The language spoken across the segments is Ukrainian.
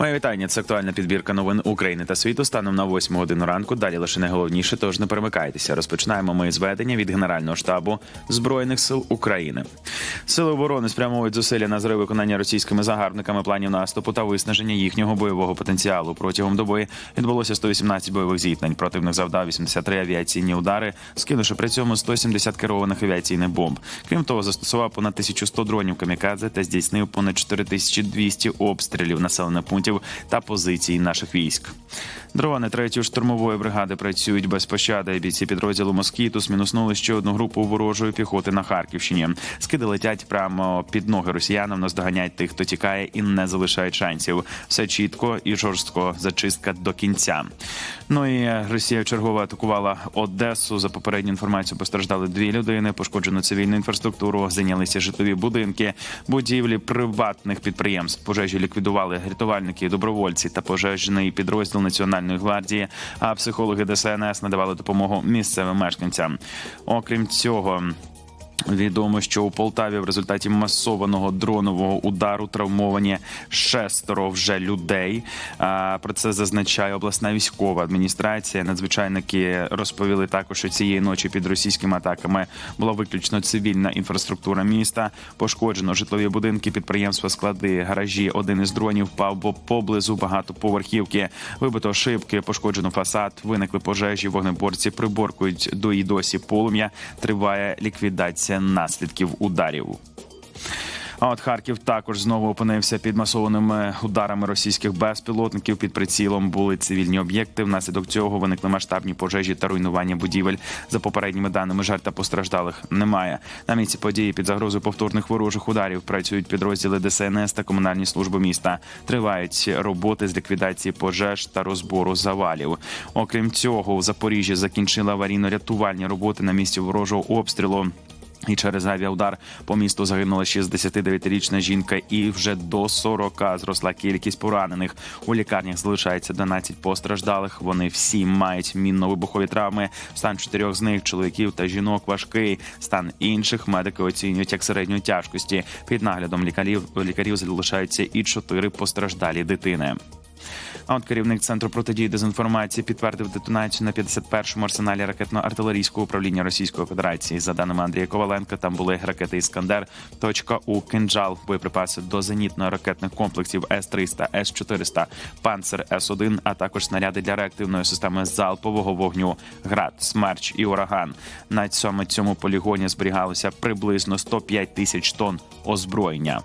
Моє вітання. Це актуальна підбірка новин України та світу станом на 8 годину ранку. Далі лише найголовніше, тож не перемикайтеся. Розпочинаємо ми з ведення від Генерального штабу збройних сил України. Сили оборони спрямовують зусилля на зрив виконання російськими загарбниками планів наступу та виснаження їхнього бойового потенціалу. Протягом доби відбулося 118 бойових зіткнень. Противник завдав 83 авіаційні удари, скинувши при цьому 170 керованих авіаційних бомб. Крім того, застосував понад 1100 дронів камікадзе та здійснив понад 4200 обстрілів населених пунктів та позицій наших військ. Дрони третьої штурмової бригади працюють без пощади. Бійці підрозділу Москітус мінуснули ще одну групу ворожої піхоти на Харківщині. Скиди летять прямо під ноги росіянам, наздоганять тих, хто тікає і не залишають шансів. Все чітко і жорстко. Зачистка до кінця. Ну і Росія чергово атакувала Одесу. За попередню інформацію постраждали дві людини. Пошкоджено цивільну інфраструктуру, зайнялися житлові будинки, будівлі приватних підприємств. Пожежі ліквідували рятувальники, добровольці та пожежний підрозділ Національної гвардії. А психологи ДСНС надавали допомогу місцевим мешканцям. Окрім цього. Відомо, що у Полтаві в результаті масованого дронового удару травмовані шестеро вже людей. Про це зазначає обласна військова адміністрація. Надзвичайники розповіли також, що цієї ночі під російськими атаками була виключно цивільна інфраструктура міста. Пошкоджено житлові будинки, підприємства, склади, гаражі. Один із дронів впав поблизу багатоповерхівки. Вибито шибки, пошкоджено фасад. Виникли пожежі. Вогнеборці приборкують до і досі полум'я. Триває ліквідація наслідків ударів. А от Харків також знову опинився під масованими ударами російських безпілотників. Під прицілом були цивільні об'єкти. Внаслідок цього виникли масштабні пожежі та руйнування будівель. За попередніми даними жертв та постраждалих немає. На місці події під загрозою повторних ворожих ударів працюють підрозділи ДСНС та комунальні служби міста. Тривають роботи з ліквідації пожеж та розбору завалів. Окрім цього, у Запоріжжі закінчили аварійно-рятувальні роботи на місці ворожого обстрілу. І через авіаудар по місту загинула 69-річна жінка, і вже до 40 зросла кількість поранених. У лікарнях залишається 12 постраждалих. Вони всі мають мінно-вибухові травми. Стан чотирьох з них чоловіків та жінок важкий. Стан інших медики оцінюють як середньої тяжкості. Під наглядом лікарів лікарів залишаються і чотири постраждалі дитини. А от керівник центру протидії дезінформації підтвердив детонацію на 51-му арсеналі ракетно-артилерійського управління Російської Федерації. За даними Андрія Коваленка, там були ракети Іскандер, точка у кинджал, боєприпаси до зенітно-ракетних комплексів С-300, С-400, Панцер С-1, а також снаряди для реактивної системи залпового вогню ГРАД, Смерч і Ураган. На цьому цьому полігоні зберігалося приблизно 105 тисяч тонн озброєння.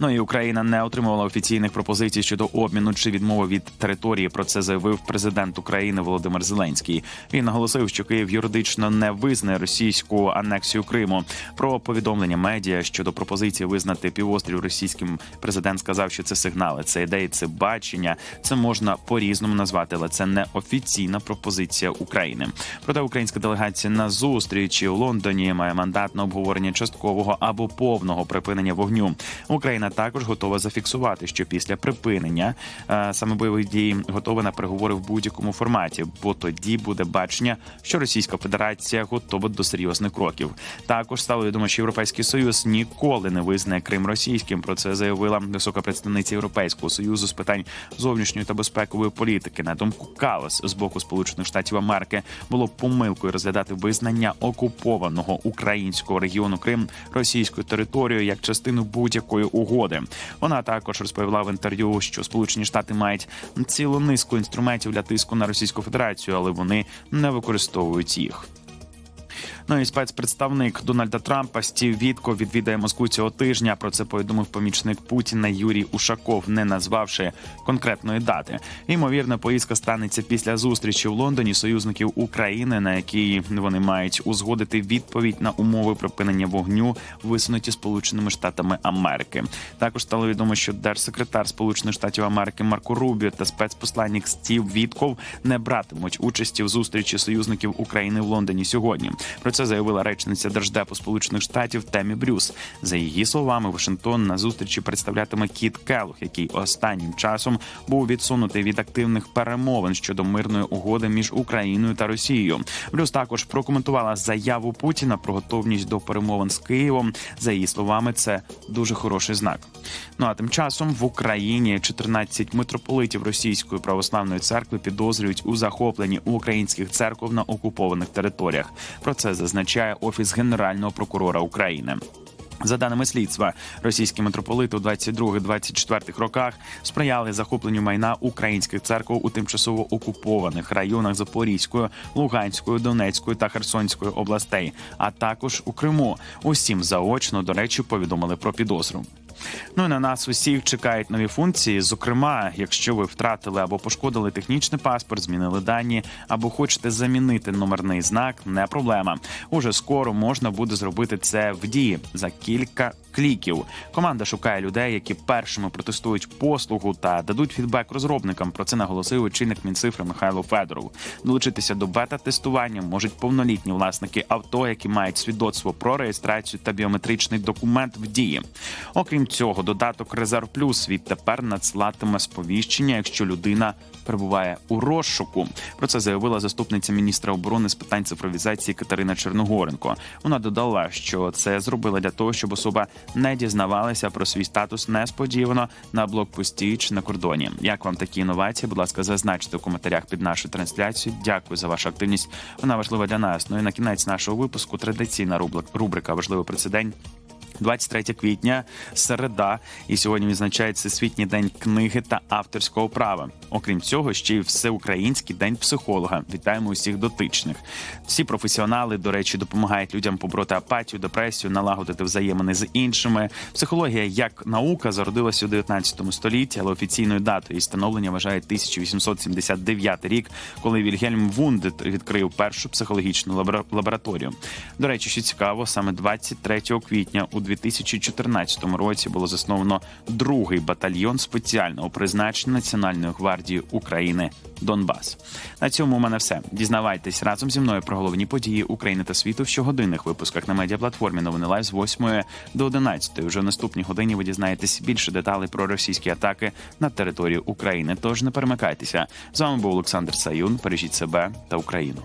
Ну і Україна не отримувала офіційних пропозицій щодо обміну чи відмови від території. Про це заявив президент України Володимир Зеленський. Він наголосив, що Київ юридично не визнає російську анексію Криму. Про повідомлення медіа щодо пропозиції визнати півострів російським. Президент сказав, що це сигнали, це ідеї, це бачення. Це можна по різному назвати, але це не офіційна пропозиція України. Проте українська делегація на зустрічі у Лондоні має мандат на обговорення часткового або повного припинення вогню. Україна також готова зафіксувати, що після припинення е, саме бойових дій готова на переговори в будь-якому форматі, бо тоді буде бачення, що Російська Федерація готова до серйозних кроків. Також стало відомо, що Європейський Союз ніколи не визнає Крим російським. Про це заявила висока представниця Європейського союзу з питань зовнішньої та безпекової політики. На думку Калас з боку Сполучених Штатів Америки було помилкою розглядати визнання окупованого українського регіону Крим російською територією як частину будь-якої угоди. Вона також розповіла в інтерв'ю, що Сполучені Штати мають цілу низку інструментів для тиску на Російську Федерацію, але вони не використовують їх. Ну і спецпредставник Дональда Трампа Стів Вітко відвідає Москву цього тижня. Про це повідомив помічник Путіна Юрій Ушаков, не назвавши конкретної дати. Ймовірно, поїздка станеться після зустрічі в Лондоні союзників України, на якій вони мають узгодити відповідь на умови припинення вогню, висунуті Сполученими Штатами Америки. Також стало відомо, що держсекретар Сполучених Штатів Америки Марко Рубіо та спецпосланник Стів Вітков не братимуть участі в зустрічі союзників України в Лондоні сьогодні. Про це заявила речниця держдепу Сполучених Штатів Темі Брюс. За її словами, Вашингтон на зустрічі представлятиме Кіт Келлог, який останнім часом був відсунутий від активних перемовин щодо мирної угоди між Україною та Росією. Брюс також прокоментувала заяву Путіна про готовність до перемовин з Києвом. За її словами, це дуже хороший знак. Ну а тим часом в Україні 14 митрополитів Російської православної церкви підозрюють у захопленні українських церков на окупованих територіях. Про це зазначає офіс генерального прокурора України. За даними слідства, російські митрополити у 22-24 роках сприяли захопленню майна українських церков у тимчасово окупованих районах Запорізької, Луганської, Донецької та Херсонської областей, а також у Криму. Усім заочно, до речі, повідомили про підозру. Ну і на нас усіх чекають нові функції. Зокрема, якщо ви втратили або пошкодили технічний паспорт, змінили дані, або хочете замінити номерний знак, не проблема. Уже скоро можна буде зробити це в дії за кілька кліків. Команда шукає людей, які першими протестують послугу та дадуть фідбек розробникам. Про це наголосив очільник Мінцифри Михайло Федоров. Долучитися до бета-тестування можуть повнолітні власники авто, які мають свідоцтво про реєстрацію та біометричний документ в дії. Окрім цього, додаток Резерв Плюс відтепер надсилатиме сповіщення, якщо людина перебуває у розшуку. Про це заявила заступниця міністра оборони з питань цифровізації Катерина Черногоренко. Вона додала, що це зробила для того, щоб особа не дізнавалася про свій статус несподівано на блокпості чи на кордоні. Як вам такі інновації? Будь ласка, зазначте у коментарях під нашу трансляцію. Дякую за вашу активність. Вона важлива для нас. Ну і на кінець нашого випуску традиційна рубрика- Важливий прецедент. 23 квітня, середа, і сьогодні відзначається Світній день книги та авторського права. Окрім цього, ще й всеукраїнський день психолога. Вітаємо усіх дотичних. Всі професіонали, до речі, допомагають людям побороти апатію, депресію, налагодити взаємини з іншими. Психологія як наука зародилася у 19 столітті, але офіційною датою її становлення вважає 1879 рік, коли Вільгельм Вундет відкрив першу психологічну лабора- лабораторію. До речі, що цікаво, саме 23 квітня у 2014 році було засновано другий батальйон спеціального призначення Національної гвардії України Донбас. На цьому у мене все. Дізнавайтесь разом зі мною про головні події України та світу в щогодинних випусках на медіаплатформі Новини Лайв з 8 до 11. Уже в наступній годині ви дізнаєтесь більше деталей про російські атаки на територію України. Тож не перемикайтеся. З вами був Олександр Саюн. Бережіть себе та Україну.